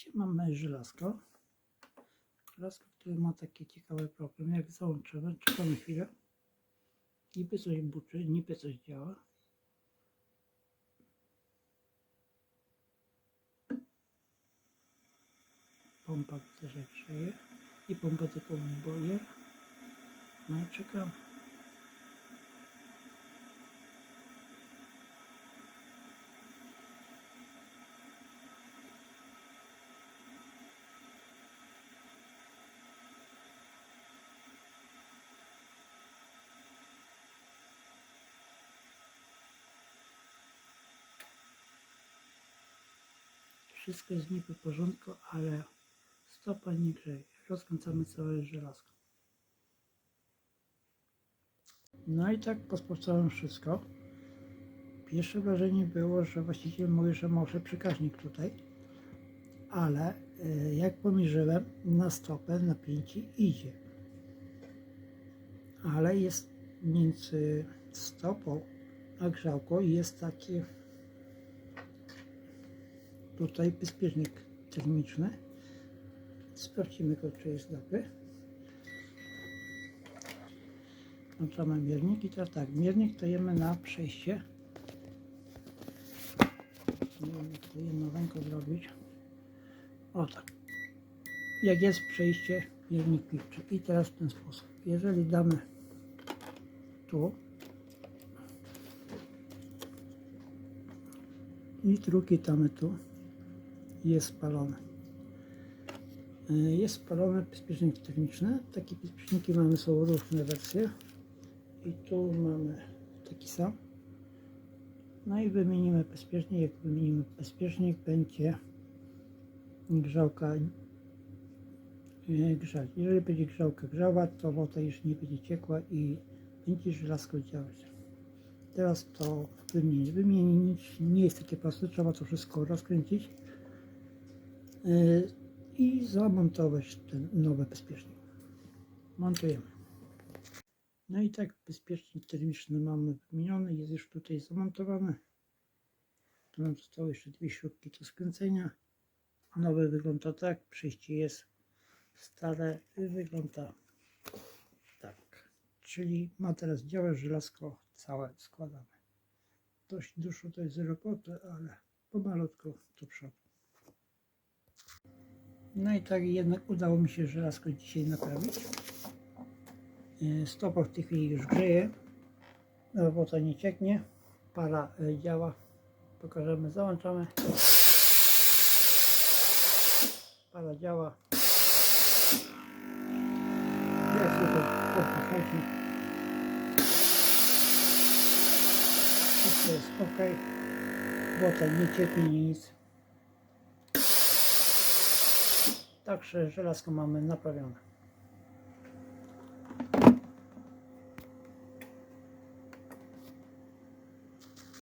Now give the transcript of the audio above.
Dzisiaj mamy żelazko. Żelazko, które ma taki ciekawy problem. Jak załączymy, czekamy chwilę. Niby coś buczy, niby coś działa. Pompa też jak. I pompa tylko boje. No i czekam. Wszystko jest niby w porządku, ale stopa nie grzeje. Rozkręcamy całe żelazko. No i tak posprawdzałem wszystko. Pierwsze wrażenie było, że właściciel mówi, że może przekaźnik tutaj, ale y, jak pomierzyłem na stopę napięcie idzie. Ale jest między stopą a grzałką jest takie tutaj bezpiecznik termiczny. Sprawdzimy go, czy jest dobry. Włączamy miernik i teraz tak, miernik dajemy na przejście. Nie to jedną ręką zrobić. O tak. Jak jest przejście, miernik piszczy. I teraz w ten sposób. Jeżeli damy tu i drugi damy tu, jest spalony. Y, Jest spalony bezpiecznik termiczny. Takie bezpieczniki mamy, są różne wersje. I tu mamy taki sam. No i wymienimy bezpiecznik. Jak wymienimy bezpiecznik, będzie grzałka y, grzać. Jeżeli będzie grzałka grzała, to woda już nie będzie ciekła i będzie żelazko działać. Teraz to wymienię. Wymienić nie jest takie proste, trzeba to wszystko rozkręcić i zamontować ten nowy bezpiecznik. Montujemy. No i tak bezpiecznik termiczny mamy wymieniony, jest już tutaj zamontowany. Tu nam zostały jeszcze dwie śrubki do skręcenia. Nowy wygląda tak, przejście jest stare wygląda tak. Czyli ma teraz działać żelazko całe składane. Dość dużo to jest roboty, ale pomalutko do przodu. No i tak jednak udało mi się żelazko dzisiaj naprawić. E, Stopa w tej chwili już grzeje. Robota nie cieknie. Para e, działa. Pokażemy, załączamy. Para działa. Jak tylko podchodzi. Wszystko jest ok. Bota nie cieknie nic. Także żelazko mamy naprawione.